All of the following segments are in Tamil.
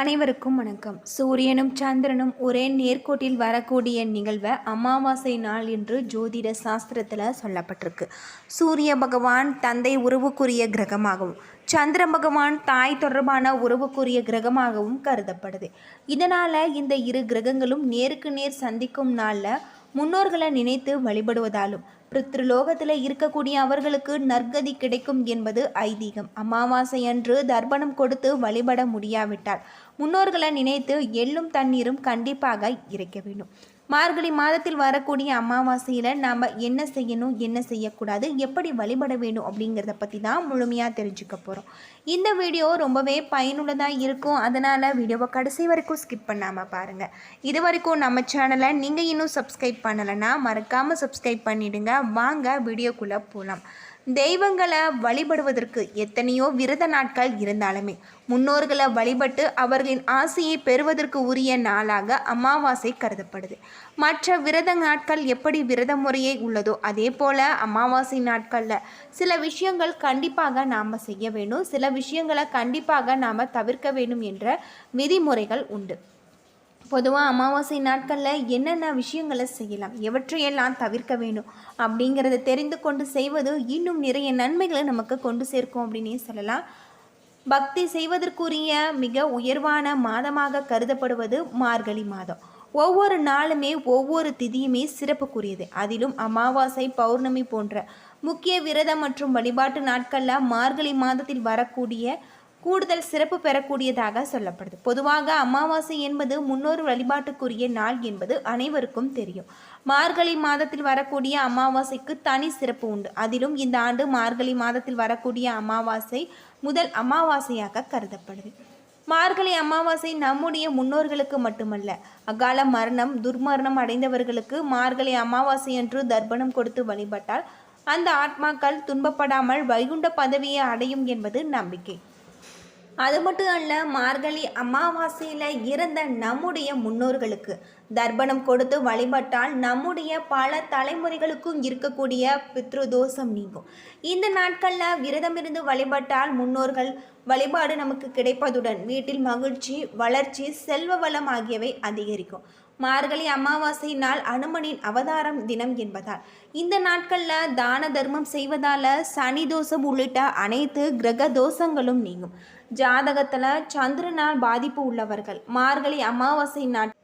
அனைவருக்கும் வணக்கம். சூரியனும் சந்திரனும் ஒரே நேர்கோட்டில் வரக்கூடிய நிகழ்வை அமாவாசை நாள் என்று ஜோதிட சாஸ்திரத்தில் சொல்லப்பட்டிருக்கு. சூரிய பகவான் தந்தை உறவுக்குரிய கிரகமாகவும் சந்திர பகவான் தாய் தொடர்பான உறவுக்குரிய கிரகமாகவும் கருதப்படுது. இதனால் இந்த இரு கிரகங்களும் நேருக்கு நேர் சந்திக்கும் நாளில் முன்னோர்களை நினைத்து வழிபடுவதாலும் பித்ருலோகத்தில் இருக்கக்கூடிய அவர்களுக்கு நற்கதி கிடைக்கும் என்பது ஐதீகம். அமாவாசை அன்று தர்ப்பணம் கொடுத்து வழிபட முடியாவிட்டால் முன்னோர்களை நினைத்து எள்ளும் தண்ணீரும் கண்டிப்பாக இறைக்க வேண்டும். மார்கழி மாதத்தில் வரக்கூடிய அமாவாசையில் நாம் என்ன செய்யணும் என்ன செய்யக்கூடாது எப்படி வழிபட வேணும் அப்படிங்கிறத பற்றி தான் முழுமையாக தெரிஞ்சுக்க போகிறோம் இந்த வீடியோ ரொம்பவே பயனுள்ளதாக இருக்கும். அதனால் வீடியோவை கடைசி வரைக்கும் ஸ்கிப் பண்ணாமல் பாருங்கள் இது வரைக்கும் நம்ம சேனலை நீங்கள் இன்னும் சப்ஸ்கிரைப் பண்ணலைன்னா மறக்காமல் சப்ஸ்கிரைப் பண்ணிவிடுங்க வாங்க வீடியோக்குள்ளே போகலாம் தெய்வங்களை வழிபடுவதற்கு எத்தனையோ விரத நாட்கள் இருந்தாலுமே முன்னோர்களை வழிபட்டு அவர்களின் ஆசையை பெறுவதற்கு உரிய நாளாக அமாவாசை கருதப்படுது. மற்ற விரத நாட்கள் எப்படி விரத முறையை உள்ளதோ அதே போல் அமாவாசை நாட்களில் சில விஷயங்கள் கண்டிப்பாக நாம் செய்ய வேண்டும். சில விஷயங்களை கண்டிப்பாக நாம் தவிர்க்க வேண்டும் என்ற விதிமுறைகள் உண்டு. பொதுவாக அமாவாசை நாட்களில் என்னென்ன விஷயங்களை செய்யலாம்? எவற்றையெல்லாம் தவிர்க்க வேண்டும்? அப்படிங்கிறத தெரிந்து கொண்டு செய்வது இன்னும் நிறைய நன்மைகளை நமக்கு கொண்டு சேர்க்கும் அப்படின்னே சொல்லலாம். பக்தி செய்வதற்குரிய மிக உயர்வான மாதமாக கருதப்படுவது மார்கழி மாதம். ஒவ்வொரு நாளுமே ஒவ்வொரு திதியுமே சிறப்புக்குரியது. அதிலும் அமாவாசை பௌர்ணமி போன்ற முக்கிய விரதம் மற்றும் வழிபாட்டு நாட்களில் மார்கழி மாதத்தில் வரக்கூடிய கூடுதல் சிறப்பு பெறக்கூடியதாக சொல்லப்படுது. பொதுவாக அமாவாசை என்பது முன்னோர் வழிபாட்டுக்குரிய நாள் என்பது அனைவருக்கும் தெரியும். மார்கழி மாதத்தில் வரக்கூடிய அமாவாசைக்கு தனி சிறப்பு உண்டு. அதிலும் இந்த ஆண்டு மார்கழி மாதத்தில் வரக்கூடிய அமாவாசை முதல் அமாவாசையாக கருதப்படுது. மார்கழி அமாவாசை நம்முடைய முன்னோர்களுக்கு மட்டுமல்ல அகால மரணம் துர்மரணம் அடைந்தவர்களுக்கு மார்கழி அமாவாசை என்று தர்ப்பணம் கொடுத்து வழிபட்டால் அந்த ஆத்மாக்கள் துன்பப்படாமல் வைகுண்ட பதவியை அடையும் என்பது நம்பிக்கை. அது மட்டும் அல்ல மார்கழி அமாவாசையில் இறந்த நம்முடைய முன்னோர்களுக்கு தர்ப்பணம் கொடுத்து வழிபட்டால் நம்முடைய பல தலைமுறைகளுக்கும் இருக்கக்கூடிய பித்ருதோஷம் நீங்கும். இந்த நாட்களில் விரதம் இருந்து வழிபட்டால் முன்னோர்கள் வழிபாடு நமக்கு கிடைப்பதுடன் வீட்டில் மகிழ்ச்சி வளர்ச்சி செல்வ வளம் ஆகியவை அதிகரிக்கும். மார்கழி அமாவாசை நாள் அனுமனின் அவதாரம் தினம் என்பதால் இந்த நாட்களில் தான தர்மம் செய்வதால் சனி தோஷம் உள்ளிட்ட அனைத்து கிரக தோஷங்களும் நீங்கும். ஜாதகத்தில் சந்திரனால் பாதிப்பு உள்ளவர்கள். மார்கழி அமாவாசை நாட்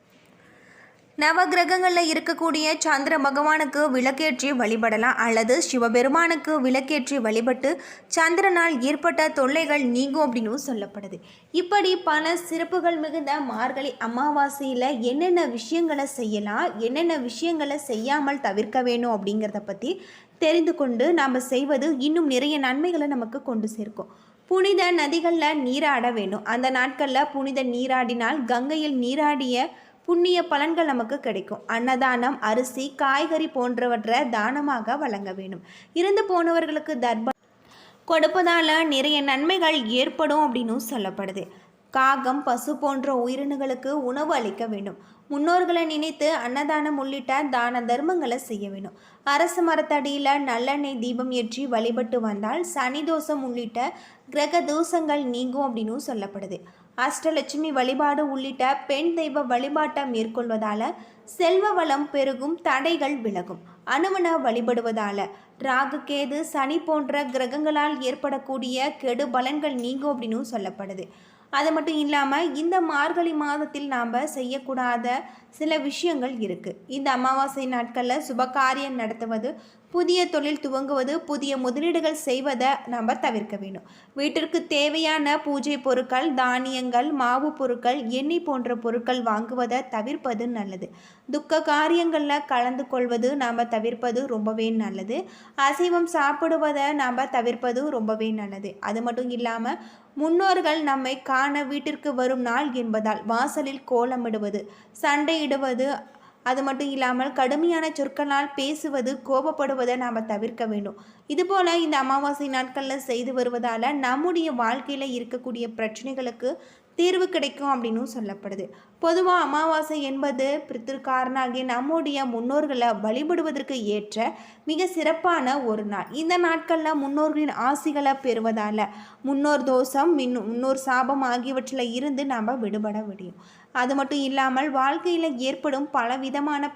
நவகிரகங்களில் இருக்கக்கூடிய சந்திர பகவானுக்கு விளக்கேற்றி வழிபடலாம் அல்லது சிவபெருமானுக்கு விளக்கேற்றி வழிபட்டு சந்திரனால் ஏற்பட்ட தொல்லைகள் நீங்கும் அப்படின்னு சொல்லப்படுது. இப்படி பல சிறப்புகள் மிகுந்த மார்கழி அமாவாசையில் என்னென்ன விஷயங்களை செய்யலாம் என்னென்ன விஷயங்களை செய்யாமல் தவிர்க்க வேணும் அப்படிங்கிறத பற்றி தெரிந்து கொண்டு நாம் செய்வது இன்னும் நிறைய நன்மைகளை நமக்கு கொண்டு சேர்க்கும். புனித நதிகளில் நீராட வேண்டும். அந்த நாட்களில் புனித நீராடினால் கங்கையில் நீராடிய புண்ணிய பலன்கள் நமக்கு கிடைக்கும். அன்னதானம் அரிசி காய்கறி போன்றவற்றை தானமாக வழங்க வேண்டும். இறந்து போனவர்களுக்கு தர்ப கொடுப்பதால் நிறைய நன்மைகள் ஏற்படும் அப்படின்னு சொல்லப்படுது. காகம் பசு போன்ற உயிரினங்களுக்கு உணவு அளிக்க வேண்டும். முன்னோர்களை நினைத்து அன்னதானம் உள்ளிட்ட தான தர்மங்களை செய்ய வேண்டும். அரசு மரத்தடியில் நல்லெண்ணெய் தீபம் ஏற்றி வழிபட்டு வந்தால் சனி தோஷம் உள்ளிட்ட கிரக தோஷங்கள் நீங்கும் அப்படின்னு சொல்லப்படுது. அஷ்டலட்சுமி வழிபாடு உள்ளிட்ட பெண் தெய்வ வழிபாட்டை மேற்கொள்வதால் செல்வ வளம் பெருகும் தடைகள் விலகும். அனுமன வழிபடுவதால் ராகு கேது சனி போன்ற கிரகங்களால் ஏற்படக்கூடிய கெடு பலன்கள் நீங்கும் அப்படின்னு சொல்லப்படுது. அது மட்டும் இல்லாமல் இந்த மார்கழி மாதத்தில் நாம் செய்யக்கூடாத சில விஷயங்கள் இருக்குது இந்த அமாவாசை நாட்களில் சுபகாரியம் நடத்துவது புதிய தொழில் துவங்குவது புதிய முதலீடுகள் செய்வதை நம்ம தவிர்க்க வேண்டும். வீட்டிற்கு தேவையான பூஜை பொருட்கள் தானியங்கள் மாவு பொருட்கள் எண்ணெய் போன்ற பொருட்கள் வாங்குவதை தவிர்ப்பது நல்லது. துக்க காரியங்களில் கலந்து கொள்வது நாம் தவிர்ப்பது ரொம்பவே நல்லது. அசைவம் சாப்பிடுவதை நாம் தவிர்ப்பது ரொம்பவே நல்லது. அது மட்டும் இல்லாமல் முன்னோர்கள் நம்மை காண வீட்டிற்கு வரும் நாள் என்பதால் வாசலில் கோலமிடுவது சண்டை சண்டையிடுவது அது மட்டும் இல்லாமல் கடுமையான சொற்களால் பேசுவது கோபப்படுவதை நாம் தவிர்க்க வேண்டும். இதுபோல் இந்த அமாவாசை நாட்களில் செய்து வருவதால் நம்முடைய வாழ்க்கையில் இருக்கக்கூடிய பிரச்சனைகளுக்கு தீர்வு கிடைக்கும் அப்படின்னும் சொல்லப்படுது. பொதுவாக அமாவாசை என்பது பித்திருக்காரனாகிய நம்முடைய முன்னோர்களை வழிபடுவதற்கு ஏற்ற மிக சிறப்பான ஒரு நாள். இந்த நாட்களில் முன்னோர்களின் ஆசிகளை பெறுவதால் முன்னோர் தோஷம் மின் முன்னோர் சாபம் ஆகியவற்றில் இருந்து நாம் விடுபட முடியும். அது மட்டும் இல்லாமல் வாழ்க்கையில் ஏற்படும் பல விதமான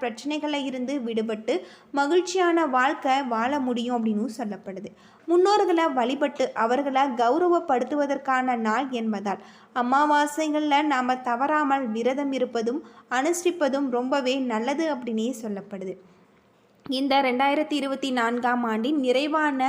இருந்து விடுபட்டு மகிழ்ச்சியான வாழ்க்கை வாழ முடியும் அப்படின்னு சொல்லப்படுது. முன்னோர்களை வழிபட்டு அவர்களை கௌரவப்படுத்துவதற்கான நாள் என்பதால் அமாவாசைகளில் நாம் தவறாமல் விரதம் இருப்பதும் அனுஷ்டிப்பதும் ரொம்பவே நல்லது அப்படின்னே சொல்லப்படுது. இந்த ரெண்டாயிரத்தி இருபத்தி நான்காம் ஆண்டின் நிறைவான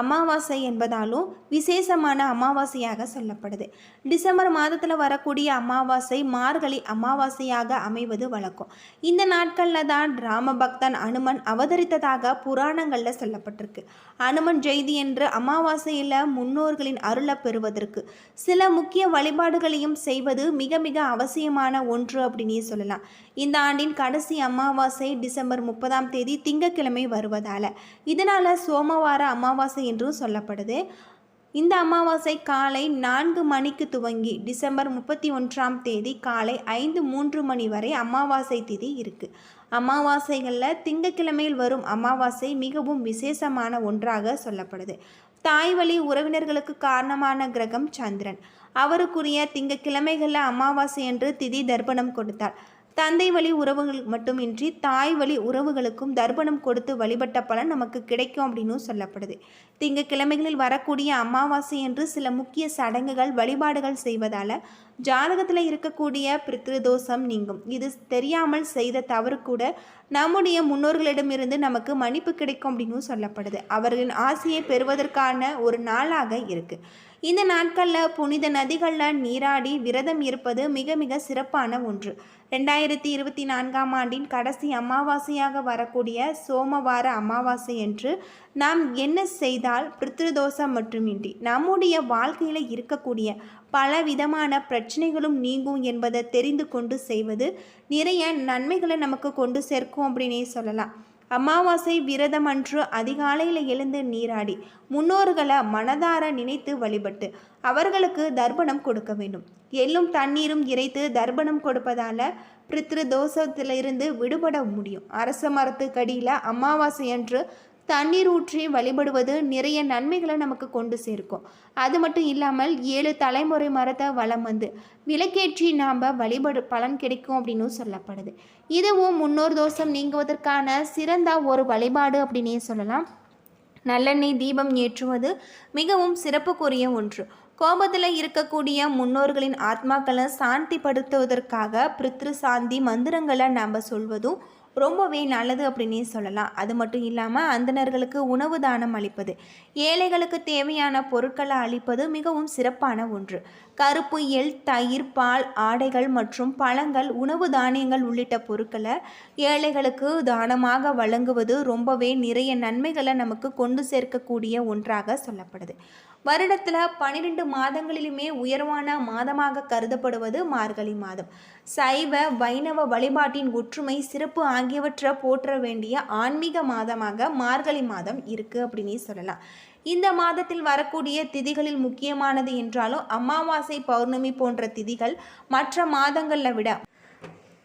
அமாவாசை என்பதாலும் விசேஷமான அமாவாசையாக சொல்லப்படுது. டிசம்பர் மாதத்தில் வரக்கூடிய அமாவாசை மார்கழி அமாவாசையாக அமைவது வழக்கம். இந்த நாட்களில் தான் ராமபக்தன் அனுமன் அவதரித்ததாக புராணங்களில் சொல்லப்பட்டிருக்கு. அனுமன் ஜெயதி என்று அமாவாசையில் முன்னோர்களின் அருளை பெறுவதற்கு சில முக்கிய வழிபாடுகளையும் செய்வது மிக மிக அவசியமான ஒன்று அப்படின்னே சொல்லலாம். இந்த ஆண்டின் கடைசி அமாவாசை டிசம்பர் முப்பதாம் தேதி திங்கக்கிழமை வருவதால். இதனால் சோமவார அமாவாசை என்றும் சொல்லப்படுது. இந்த அமாவாசை காலை நான்கு மணிக்கு துவங்கி டிசம்பர் முப்பத்தி ஒன்றாம் தேதி காலை ஐந்து மூன்று மணி வரை அமாவாசை திதி இருக்குது அமாவாசைகளில் திங்கக்கிழமையில் வரும் அமாவாசை மிகவும் விசேஷமான ஒன்றாக சொல்லப்படுது. தாய் வழி உறவினர்களுக்கு காரணமான கிரகம் சந்திரன். அவருக்குரிய திங்கக்கிழமைகளில் அமாவாசை என்று திதி தர்ப்பணம் கொடுத்தார். தந்தை வழி உறவுகள் மட்டுமின்றி தாய் வழி உறவுகளுக்கும் தர்ப்பணம் கொடுத்து வழிபட்ட பலன் நமக்கு கிடைக்கும் அப்படின்னு சொல்லப்படுது. திங்கக்கிழமைகளில் வரக்கூடிய அமாவாசை என்று சில முக்கிய சடங்குகள் வழிபாடுகள் செய்வதால் ஜாதகத்தில் இருக்கக்கூடிய பித்ருதோஷம் நீங்கும். இது தெரியாமல் செய்த தவறு கூட நம்முடைய முன்னோர்களிடமிருந்து நமக்கு மன்னிப்பு கிடைக்கும் அப்படின்னு சொல்லப்படுது. அவர்களின் ஆசையை பெறுவதற்கான ஒரு நாளாக இருக்குது இந்த நாட்களில் புனித நதிகளில் நீராடி விரதம் இருப்பது மிக மிக சிறப்பான ஒன்று. ரெண்டாயிரத்தி இருபத்தி நான்காம் ஆண்டின் கடைசி அமாவாசையாக வரக்கூடிய சோமவார அமாவாசை என்று நாம் என்ன செய்தால் பித்ருதோஷம் மட்டுமின்றி நம்முடைய வாழ்க்கையில் இருக்கக்கூடிய பல விதமான பிரச்சனைகளும் நீங்கும் என்பதை தெரிந்து கொண்டு செய்வது நிறைய நன்மைகளை நமக்கு கொண்டு சேர்க்கும் அப்படின்னே சொல்லலாம். அமாவாசை விரதம் அன்று அதிகாலையில் எழுந்து நீராடி முன்னோர்களை மனதார நினைத்து வழிபட்டு அவர்களுக்கு தர்ப்பணம் கொடுக்க வேண்டும். எள்ளும் தண்ணீரும் இறைத்து தர்ப்பணம் கொடுப்பதால் பித்ரு தோஷத்திலிருந்து விடுபட முடியும். அரச மரத்துக்கடியில் அமாவாசை அன்று தண்ணீர் ஊற்றி வழிபடுவது நிறைய நன்மைகளை நமக்கு கொண்டு சேர்க்கும். அது மட்டும் இல்லாமல் ஏழு தலைமுறை மரத்தை வளம் வந்து விளக்கேற்றி நாம் வழிபடு பலன் கிடைக்கும் அப்படின்னு சொல்லப்படுது. இதுவும் முன்னோர் தோஷம் நீங்குவதற்கான சிறந்த ஒரு வழிபாடு அப்படின்னே சொல்லலாம். நல்லெண்ணெய் தீபம் ஏற்றுவது மிகவும் சிறப்புக்குரிய ஒன்று. கோபத்தில் இருக்கக்கூடிய முன்னோர்களின் ஆத்மாக்களை சாந்திப்படுத்துவதற்காக பித்ரு சாந்தி மந்திரங்களை நாம் சொல்வதும் ரொம்பவே நல்லது அப்படின்னே சொல்லலாம். அது மட்டும் இல்லாமல் அந்தணர்களுக்கு உணவு தானம் அளிப்பது ஏழைகளுக்கு தேவையான பொருட்களை அளிப்பது மிகவும் சிறப்பான ஒன்று. கருப்பு எள் தயிர் பால் ஆடைகள் மற்றும் பழங்கள் உணவு தானியங்கள் உள்ளிட்ட பொருட்களை ஏழைகளுக்கு தானமாக வழங்குவது ரொம்பவே நிறைய நன்மைகளை நமக்கு கொண்டு சேர்க்கக்கூடிய ஒன்றாக சொல்லப்படுது. வருடத்தில் பன்னிரெண்டு மாதங்களிலுமே உயர்வான மாதமாக கருதப்படுவது மார்கழி மாதம். சைவ வைணவ வழிபாட்டின் ஒற்றுமை சிறப்பு ஆகியவற்றை போற்ற வேண்டிய ஆன்மீக மாதமாக மார்கழி மாதம் இருக்குது அப்படின்னு சொல்லலாம். இந்த மாதத்தில் வரக்கூடிய திதிகளில் முக்கியமானது என்றாலும் அமாவாசை பௌர்ணமி போன்ற திதிகள் மற்ற மாதங்களில் விட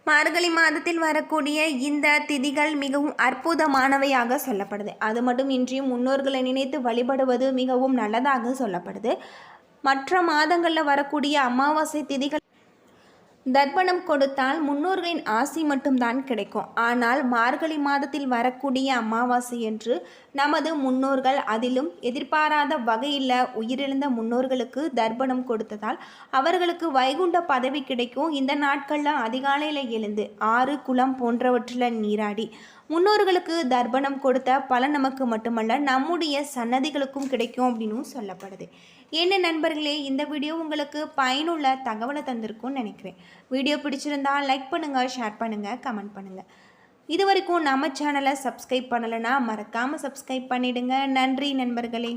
மார்கழி மாதத்தில் வரக்கூடிய இந்த திதிகள் மிகவும் அற்புதமானவையாக சொல்லப்படுது. அது மட்டும் இன்றி முன்னோர்களை நினைத்து வழிபடுவது மிகவும் நல்லதாக சொல்லப்படுது. மற்ற மாதங்களில் வரக்கூடிய அமாவாசை திதிகள் தர்ப்பணம் கொடுத்தால் முன்னோர்களின் ஆசி மட்டும்தான் கிடைக்கும். ஆனால் மார்கழி மாதத்தில் வரக்கூடிய அமாவாசை என்று நமது முன்னோர்கள் அதிலும் எதிர்பாராத வகையில் உயிரிழந்த முன்னோர்களுக்கு தர்ப்பணம் கொடுத்ததால் அவர்களுக்கு வைகுண்ட பதவி கிடைக்கும். இந்த நாட்களில் அதிகாலையில் எழுந்து ஆறு குளம் போன்றவற்றில் நீராடி முன்னோர்களுக்கு தர்ப்பணம் கொடுத்த பலன் நமக்கு மட்டுமல்ல நம்முடைய சன்னதிகளுக்கும் கிடைக்கும் அப்படின்னு சொல்லப்படுது. என்ன நண்பர்களே இந்த வீடியோ உங்களுக்கு பயனுள்ள தகவலை தந்திருக்கும்னு நினைக்கிறேன். வீடியோ பிடிச்சிருந்தா லைக் பண்ணுங்கள் ஷேர் பண்ணுங்கள் கமெண்ட் பண்ணுங்கள் இது வரைக்கும் நம்ம சேனலை சப்ஸ்கிரைப் பண்ணலைன்னா மறக்காமல் சப்ஸ்கிரைப் பண்ணிவிடுங்க நன்றி நண்பர்களே.